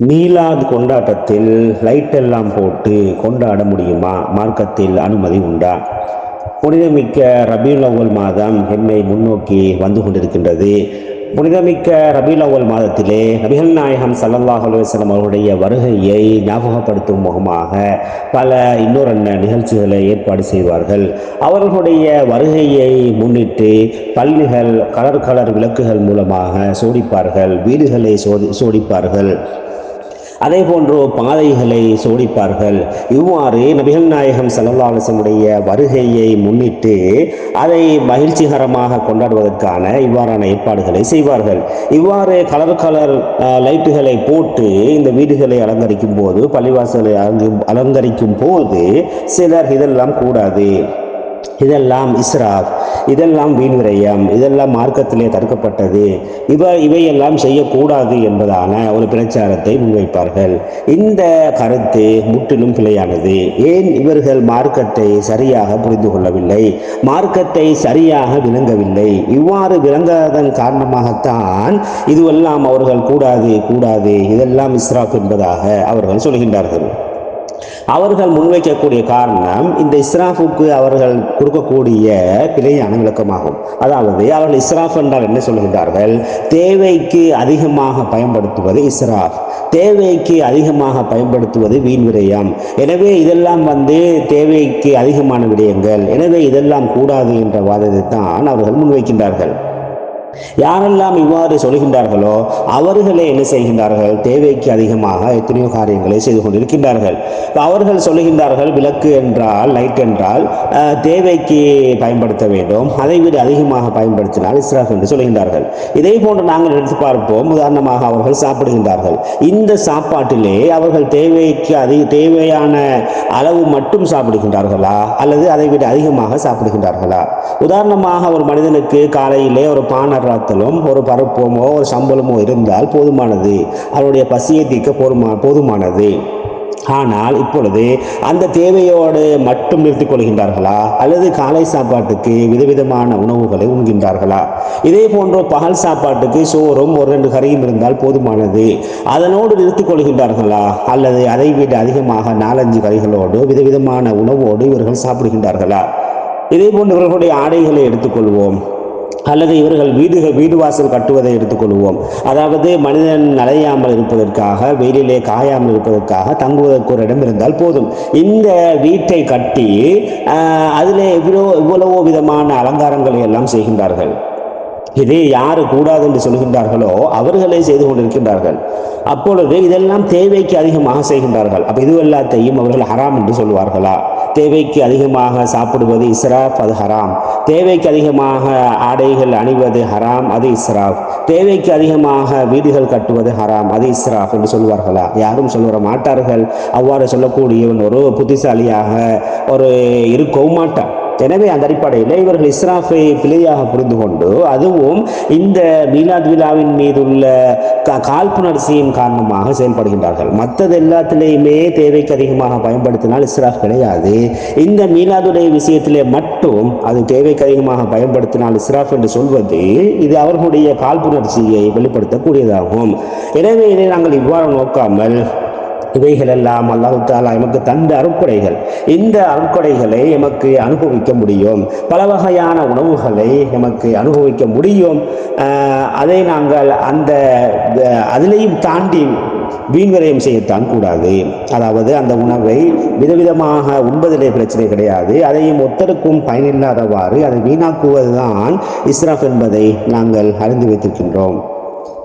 மீலாத் கொண்டாட்டத்தில் லைட் எல்லாம் போட்டு கொண்டாட முடியுமா? மார்க்கத்தில் அனுமதி உண்டா? புனிதமிக்க ரபீல் அவ்வல் மாதம் என்னை முன்னோக்கி வந்து கொண்டிருக்கின்றது. புனிதமிக்க ரபீல் அவ்வல் மாதத்திலே நபிகள் நாயகம் சல்லல்லாஹ் அலுவலம் அவருடைய வருகையை ஞாபகப்படுத்தும் முகமாக பல இன்னொரு நிகழ்ச்சிகளை ஏற்பாடு செய்வார்கள். அவர்களுடைய வருகையை முன்னிட்டு பள்ளிகள் கலர் கலர் விளக்குகள் மூலமாக சோடிப்பார்கள் வீடுகளை சோதி சோடிப்பார்கள் அதே போன்று பாதைகளை சோடிப்பார்கள். இவ்வாறு நபிகள் நாயகம் சல்லல்லாசனுடைய வருகையை முன்னிட்டு அதை மகிழ்ச்சிகரமாக கொண்டாடுவதற்கான இவ்வாறான ஏற்பாடுகளை செய்வார்கள். இவ்வாறு கலர் கலர் லைட்டுகளை போட்டு இந்த வீடுகளை அலங்கரிக்கும் போது பள்ளிவாசலை அலங்கரிக்கும் போது சிலர் இதெல்லாம் கூடாது. இதெல்லாம் இஸ்ராப் இதெல்லாம் வீண் விரயம் இதெல்லாம் மார்க்கத்திலே தடுக்கப்பட்டது. இவ இவையெல்லாம் செய்யக்கூடாது என்பதான ஒரு பிரச்சாரத்தை முன்வைப்பார்கள். இந்த கருத்து முற்றிலும் பிழையானது ஏன் இவர்கள் மார்க்கத்தை சரியாக புரிந்து கொள்ளவில்லை? மார்க்கத்தை சரியாக விளங்கவில்லை. இவ்வாறு விளங்காதன் காரணமாகத்தான் இதுவெல்லாம் அவர்கள் கூடாது கூடாது இதெல்லாம் இஸ்ராப் என்பதாக அவர்கள் சொல்கின்றார்கள். அவர்கள் முன்வைக்கக்கூடிய காரணம் இந்த இஸ்ராஃபுக்கு அவர்கள் கொடுக்கக்கூடிய பிழையான விளக்கமாகும் அதாவது அவர்கள் இஸ்ராஃப் என்றால் என்ன சொல்கின்றார்கள் தேவைக்கு அதிகமாக பயன்படுத்துவது இஸ்ராஃப். தேவைக்கு அதிகமாக பயன்படுத்துவது வீண் விரயம். எனவே இதெல்லாம் வந்து தேவைக்கு அதிகமான விடயங்கள். எனவே இதெல்லாம் கூடாது என்ற வாதத்தை தான் அவர்கள் முன்வைக்கின்றார்கள். யாரெல்லாம் இவ்வாறு சொல்கின்றார்களோ அவர்களே என்ன செய்கின்றார்கள்? தேவைக்கு அதிகமாக எத்தனையோ காரியங்களை செய்து கொண்டிருக்கின்றார்கள். அவர்கள் சொல்லுகின்றார்கள் விளக்கு என்றால் லைட் என்றால் தேவைக்கு பயன்படுத்த வேண்டும். அதை விட அதிகமாக பயன்படுத்தினால் இஸ்ராஃப் என்று சொல்கின்றார்கள். இதே போன்று நாங்கள் எடுத்து பார்ப்போம். உதாரணமாக அவர்கள் சாப்பிடுகின்றார்கள். இந்த சாப்பாட்டிலே அவர்கள் தேவைக்கு அதிக தேவையான அளவு மட்டும் சாப்பிடுகின்றார்களா? அல்லது அதை விட அதிகமாக சாப்பிடுகின்றார்களா? உதாரணமாக ஒரு மனிதனுக்கு காலையிலே ஒரு பானர் ராத்தலும் ஒரு பருப்பமோ ஒரு சம்பளமோ இருந்தால் போதுமானது. அவருடைய பசியை தீர்க்க போதுமா போதுமானது. ஆனால் இப்பொழுது அந்த தேவையோடு மட்டும் நிறுத்திக் கொள்கின்றார்களா? அல்லது காலை சாப்பாட்டுக்கு விதவிதமான உணவுகளை உண்கின்றார்களா? இதே போன்ற பகல் சாப்பாட்டுக்கு சோறும் ஒரு ரெண்டு கறியும் இருந்தால் போதுமானது. அதனோடு நிறுத்திக் கொள்கின்றார்களா? அல்லது அதை விட அதிகமாக நாலஞ்சு கறிகளோடு விதவிதமான உணவோடு இவர்கள் சாப்பிடுகின்றார்களா? இதே போன்று இவர்களுடைய ஆடைகளை எடுத்துக்கொள்வோம் அல்லது இவர்கள் வீடுகள் வீடு வாசல் கட்டுவதை எடுத்துக்கொள்வோம். அதாவது மனிதன் நலையாமல் இருப்பதற்காக வெயிலிலே காயாமல் இருப்பதற்காக தங்குவதற்கு ஒரு இடம் இருந்தால் போதும். இந்த வீட்டை கட்டி அதில் எவ்வளோ எவ்வளவோ விதமான அலங்காரங்களை எல்லாம் செய்கின்றார்கள். இதே யாரு கூடாது என்று சொல்கின்றார்களோ அவர்களே செய்து கொண்டிருக்கின்றார்கள். அப்பொழுது இதெல்லாம் தேவைக்கு அதிகமாக செய்கின்றார்கள். அப்போ இது எல்லாத்தையும் அவர்கள் ஹராம் என்று சொல்வார்களா? தேவைக்கு அதிகமாக சாப்பிடுவது இஸ்ராஃப் அது ஹராம். தேவைக்கு அதிகமாக ஆடைகள் அணிவது ஹராம் அது இஸ்ராஃப் தேவைக்கு அதிகமாக வீடுகள் கட்டுவது ஹராம் அது இஸ்ராஃப் என்று சொல்வார்களா? யாரும் சொல்ல மாட்டார்கள். அவ்வாறு சொல்லக்கூடியவன் ஒரு புத்திசாலியாக ஒரு இருக்கவும் மாட்டான் எனவே அந்த அடிப்படையில் இவர்கள் இஸ்ராஃபை பிழையாக புரிந்து கொண்டு அதுவும் இந்த மீலாத் விழாவின் மீதுள்ள காழ்ப்புணர்ச்சியின் காரணமாக செயல்படுகின்றார்கள். மற்றது எல்லாத்திலேயுமே தேவைக்கு அதிகமாக பயன்படுத்தினால் இஸ்ராஃப் கிடையாது. இந்த மீலாதுடைய விஷயத்திலே மட்டும் அது தேவைக்கு அதிகமாக பயன்படுத்தினால் இஸ்ராஃப் என்று சொல்வது இது அவர்களுடைய காழ்ப்புணர்ச்சியை வெளிப்படுத்தக்கூடியதாகும். எனவே இதை நாங்கள் இவ்வாறு நோக்காமல் இவைகள் எல்லாம் அல்லாஹு தாலா எமக்கு தந்த அருட்கொடைகள். இந்த அருட்கொடைகளை எமக்கு அனுபவிக்க முடியும். பல வகையான உணவுகளை எமக்கு அனுபவிக்க முடியும். அதை நாங்கள் அந்த அதிலையும் தாண்டி வீண்விரயம் செய்யத்தான் கூடாது. அதாவது அந்த உணவை விதவிதமாக உண்பதிலே பிரச்சனை கிடையாது. அதையும் ஒத்தருக்கும் பயனில்லாதவாறு அதை வீணாக்குவதுதான் இஸ்ராஃப் என்பதை நாங்கள் அறிந்து வைத்திருக்கின்றோம்.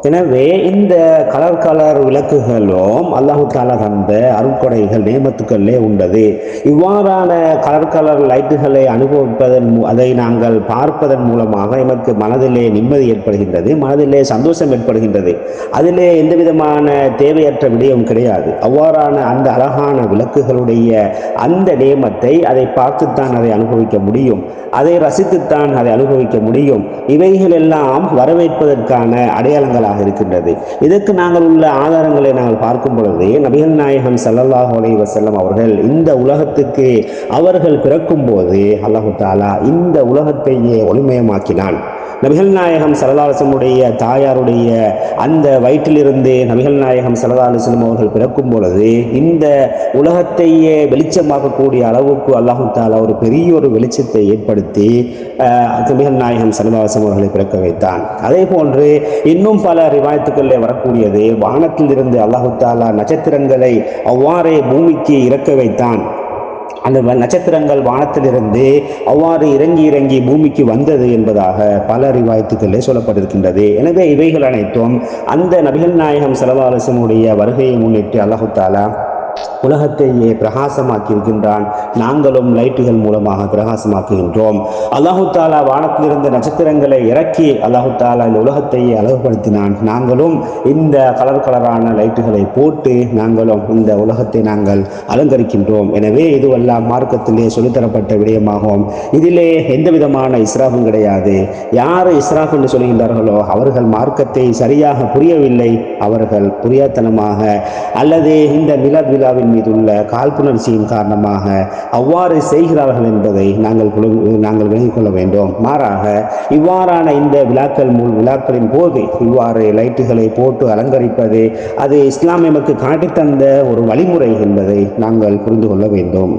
எனவே இந்த கலர் கலர் விளக்குகளும் அல்லாஹு தாலா தந்த அருட்கொடைகள் நியமத்துக்களே உண்டது. இவ்வாறான கலர் கலர் லைட்டுகளை அனுபவிப்பதன் அதை நாங்கள் பார்ப்பதன் மூலமாக எமக்கு மனதிலே நிம்மதி ஏற்படுகின்றது மனதிலே சந்தோஷம் ஏற்படுகின்றது. அதிலே எந்த விதமான தேவையற்ற விடயம் கிடையாது. அவ்வாறான அந்த அழகான விளக்குகளுடைய அந்த நியமத்தை அதை பார்த்துத்தான் அதை அனுபவிக்க முடியும். அதை ரசித்துத்தான் அதை அனுபவிக்க முடியும். இவைகள் எல்லாம் வரவேற்பதற்கான அடையாளங்களாக இருக்கின்றது. இதற்கு நாங்கள் உள்ள ஆதாரங்களை நாங்கள் பார்க்கும் பொழுது நபிகள் நாயகம் சல்லல்லாஹ் அலைஹி வஸல்லம் அவர்கள் இந்த உலகத்துக்கு அவர்கள் பிறக்கும் போது அல்லாஹு தாலா இந்த உலகத்தையே ஒளிமயமாக்கினான். நபிகள் நாயகம் சரதாலசனுடைய தாயாருடைய அந்த வயிற்றிலிருந்தே நபிகள் நாயகம் சரதாலசனம் அவர்கள் பிறக்கும் பொழுது இந்த உலகத்தையே வெளிச்சமாக்கக்கூடிய அளவுக்கு அல்லாஹு தாலா ஒரு பெரிய ஒரு வெளிச்சத்தை ஏற்படுத்தி அஹ், நபிகள் நாயகம் சரதாலசம் அவர்களை பிறக்க வைத்தான். அதே போன்று இன்னும் பல ரிவாயத்துக்களில் வரக்கூடியது வானத்தில் இருந்து அல்லாஹு தாலா நட்சத்திரங்களை அவ்வாறே பூமிக்கு இறக்க வைத்தான். அந்த நட்சத்திரங்கள் வானத்திலிருந்து அவ்வாறு இறங்கி இறங்கி பூமிக்கு வந்தது என்பதாக பல ரிவாயத்துக்களே சொல்லப்பட்டிருக்கின்றது. எனவே இவைகள் அனைத்தும் அந்த நபிகள் நாயகம் செலவாலசனுடைய வருகையை முன்னிட்டு அல்லாஹு தாலா உலகத்தையே பிரகாசமாக்கி இருக்கின்றான் நாங்களும் லைட்டுகள் மூலமாக பிரகாசமாக்குகின்றோம். அல்லாஹு தாலா வானத்திலிருந்து நட்சத்திரங்களை இறக்கி அல்லாஹு தாலா இந்த உலகத்தையே அழகுபடுத்தினான். நாங்களும் இந்த கலர் கலரான லைட்டுகளை போட்டு நாங்களும் இந்த உலகத்தை நாங்கள் அலங்கரிக்கின்றோம். எனவே இதுவெல்லாம் மார்க்கத்திலே சொல்லித்தரப்பட்ட விடயமாகும். இதிலே எந்த விதமான இஸ்ராஃபும் கிடையாது. யார் இஸ்ராஃப் என்று சொல்கின்றார்களோ அவர்கள் மார்க்கத்தை சரியாக புரியவில்லை. அவர்கள் புரியாத்தனமாக அல்லது இந்த மிலாத் விழாவின் மீது உள்ள காழ்ப்புணர்ச்சியின் காரணமாக அவ்வாறு செய்கிறார்கள் என்பதை நாங்கள் நாங்கள் விளங்கிக் கொள்ள வேண்டும். மாறாக இவ்வாறான இந்த விழாக்கள் முழு விழாக்களின் போது இவ்வாறு லைட்டுகளை போட்டு அலங்கரிப்பது அது இஸ்லாம் எமக்கு காட்டித்தந்த ஒரு வழிமுறை என்பதை நாங்கள் புரிந்து கொள்ள வேண்டும்.